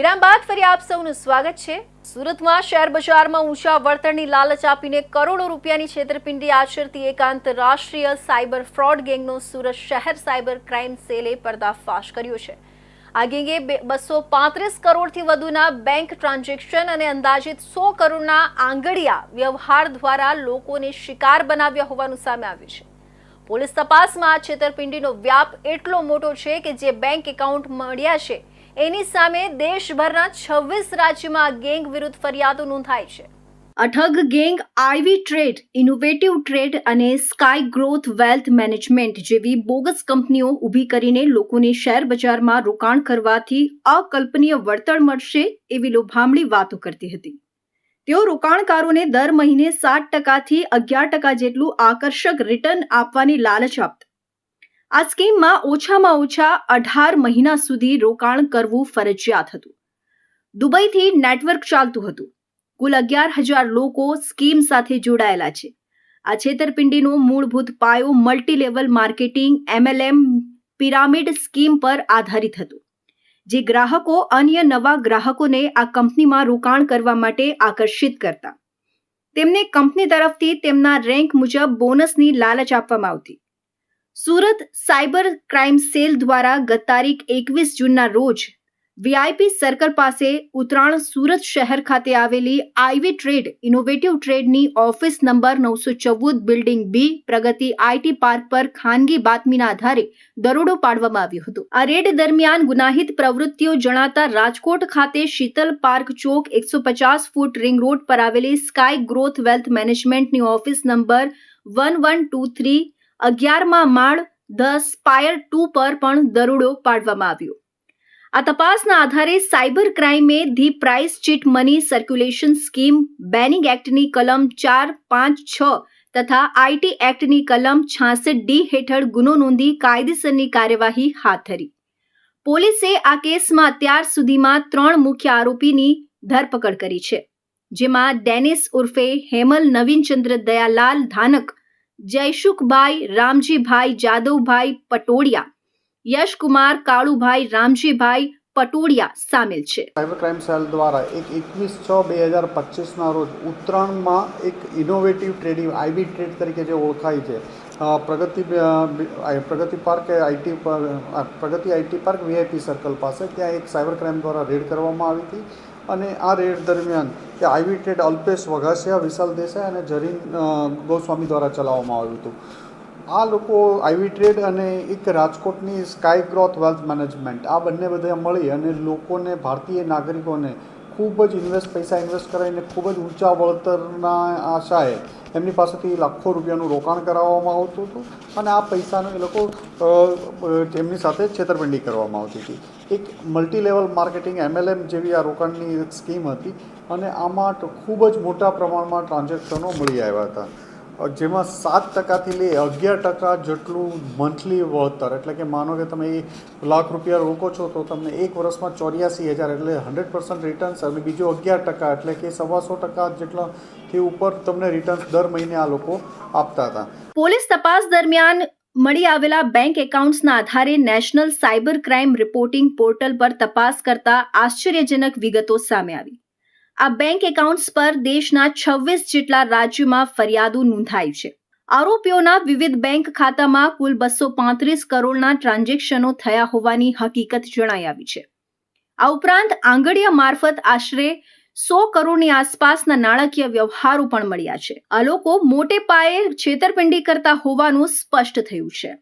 વિરામ બાદ ફરી આપ સૌનું સ્વાગત છે. સુરતમાં શેર બજારમાં ઊંચા વળતરની લાલચ આપીને કરોડો રૂપિયાની છેતરપિંડી આચરતી એક આંતરરાષ્ટ્રીય સાયબર ફ્રોડ ગેંગનો સુરત શહેર સાયબર ક્રાઇમ સેલે પર્દાફાશ કર્યો છે. આ ગેંગે બસો પાંત્રીસ કરોડથી વધુના બેંક ટ્રાન્ઝેક્શન અને અંદાજિત સો કરોડના આંગડિયા વ્યવહાર દ્વારા લોકોને શિકાર બનાવ્યા હોવાનું સામે આવ્યું છે. પોલીસ તપાસમાં આ છેતરપિંડીનો વ્યાપ એટલો મોટો છે કે જે બેંક એકાઉન્ટ મળ્યા છે એની સામે દેશભરના છવ્વીસ રાજ્યમાં ગેંગ વિરુદ્ધ ફરિયાદો નોંધાઈ છે. અઠગ gang, IV trade, innovative trade અને સ્કાય ગ્રોથ વેલ્થ મેનેજમેન્ટ જેવી બોગસ કંપનીઓ ઊભી કરીને લોકોને શેર બજારમાં રોકાણ કરવાથી અકલ્પનીય વળતર મળશે એવી લોભામણી વાતો કરતી હતી. તેઓ રોકાણકારોને દર મહિને સાત ટકાથી અગિયાર ટકા જેટલું આકર્ષક રિટર્ન આપવાની લાલચ આપતા આ સ્કીમમાં ઓછામાં ઓછા અઢાર મહિના સુધી રોકાણ કરવું ફરજિયાત હતું. દુબઈથી નેટવર્ક ચાલતું હતું. કુલ અગિયાર હજાર લોકો સ્કીમ સાથે જોડાયેલા છે. આ છેતરપિંડીનો મૂળભૂત પાયો multilevel marketing, MLM, pyramid scheme પર આધારિત હતું, જે ગ્રાહકો, અન્ય નવા ગ્રાહકોને આ કંપનીમાં રોકાણ કરવા માટે આકર્ષિત કરતા. તેમને કંપની તરફથી તેમના રેન્ક મુજબ બોનસની લાલચ આપવામાં આવતી. સુરત સાયબર ક્રાઇમ સેલ દ્વારા ગત તારીખ એકવીસ જૂનના રોજ વીઆઈપી સર્કલ પાસે ઉત્તરાણ સુરત શહેર ખાતે આવેલી આઈવી ટ્રેડ ઇનોવેટિવ ટ્રેડની ઓફિસ નંબર નવસો ચૌદ building B Pragati IT park પર ખાનગી બાતમીના આધારે દરોડો પાડવામાં આવ્યો હતો. આ રેડ દરમિયાન ગુનાહિત પ્રવૃત્તિઓ જણાતા રાજકોટ ખાતે શીતલ પાર્ક ચોક એકસો પચાસ ફૂટ રિંગ રોડ પર આવેલી સ્કાય ગ્રોથ વેલ્થ મેનેજમેન્ટની office number one one two three અગિયારમાં માળ ધ સ્પાયર ટુ પર પણ દરોડો પાડવામાં આવ્યો. આ તપાસના આધારે cyber ક્રાઇમે the prize chit money circulation scheme, banning એક્ટની કલમ ચાર, પાંચ, છ તથા આઈટી એક્ટની કલમ છાસઠ ડી હેઠળ ગુનો નોંધી કાયદેસરની કાર્યવાહી હાથ ધરી. પોલીસે આ કેસમાં અત્યાર સુધીમાં ત્રણ મુખ્ય આરોપીની ધરપકડ કરી છે, જેમાં ડેનિસ ઉર્ફે હેમલ નવીનચંદ્ર દયાલાલ ધાનક જયશુખભાઈ, રામજીભાઈ, જાદવભાઈ પટોડિયા યશકુમાર, કાળુભાઈ, રામજીભાઈ પટોડિયા સામેલ છે. સાયબર ક્રાઇમ સેલ દ્વારા એક એકવીસ છ બે હજાર પચીસના રોજ ઉત્તરાયણમાં એક ઇનોવેટિવ ટ્રેડિંગ આઈબી ટ્રેડ તરીકે જે ઓળખાય છે પ્રગતિ પ્રગતિ પાર્ક આઈટી પર Pragati IT park VIP circle પાસે, ત્યાં એક સાયબર ક્રાઇમ દ્વારા રેડ કરવામાં આવી હતી. અને આ રેડ દરમિયાન K IV trade Alpesh Vaghasiya, Vishal Desai અને જરીન ગોસ્વામી દ્વારા ચલાવવામાં આવ્યું હતું. આ લોકો આઈવી ટ્રેડ અને એક રાજકોટની સ્કાય ગ્રોથ વેલ્થ મેનેજમેન્ટ, આ બંને બધા મળી અને લોકોને, ભારતીય નાગરિકોને ખૂબ જ ઇન્વેસ્ટ, પૈસા ઇન્વેસ્ટ કરાવીને ખૂબ જ ઊંચા વળતરના આશાએ એમની પાસેથી લાખો રૂપિયાનું રોકાણ કરાવવામાં આવતું હતું અને આ પૈસાનો એ લોકો એમની સાથે છેતરપિંડી કરવામાં આવતી હતી. એક મલ્ટી લેવલ માર્કેટિંગ એમએલએમ જેવી આ રોકાણની સ્કીમ હતી અને આમાં ખૂબ જ મોટા પ્રમાણમાં ટ્રાન્ઝેક્શનો મળી આવ્યા હતા. જેમાં સાત ટકાથી લઈ અગિયાર ટકા જેટલું મંથલી વળતર. એટલે કે માનો કે તમે લાખ રૂપિયા રોકો છો, તો તમને એક વર્ષમાં ચોર્યાસી હજાર એટલે હંડ્રેડ પર્સન્ટ રિટર્ન્સ અને બીજું અગિયાર ટકા એટલે કે સવાસો ટકા જેટલાથી ઉપર તમને રિટર્ન્સ દર મહિને આ લોકો આપતા હતા. પોલીસ તપાસ દરમિયાન મળી આવેલા બેંક એકાઉન્ટ્સના આધારે national cyber crime reporting portal પર તપાસ કરતા આશ્ચર્યજનક વિગતો સામે આવી. આ બેંક એકાઉન્ટ્સ પર દેશના છવ્વીસ જેટલા રાજ્યોમાં ફરિયાદો નોંધાઈ છે. આરોપીઓના વિવિધ બેંક ખાતામાં કુલ બસો પાંત્રીસ કરોડના ટ્રાન્ઝેક્શનો થયા હોવાની હકીકત જણાઈ આવી છે. આ ઉપરાંત આંગળીયા મારફત આશરે સો કરોડની આસપાસના નાણાકીય વ્યવહારો પણ મળ્યા છે. આ લોકો મોટે પાયે છેતરપિંડી કરતા હોવાનું સ્પષ્ટ થયું છે.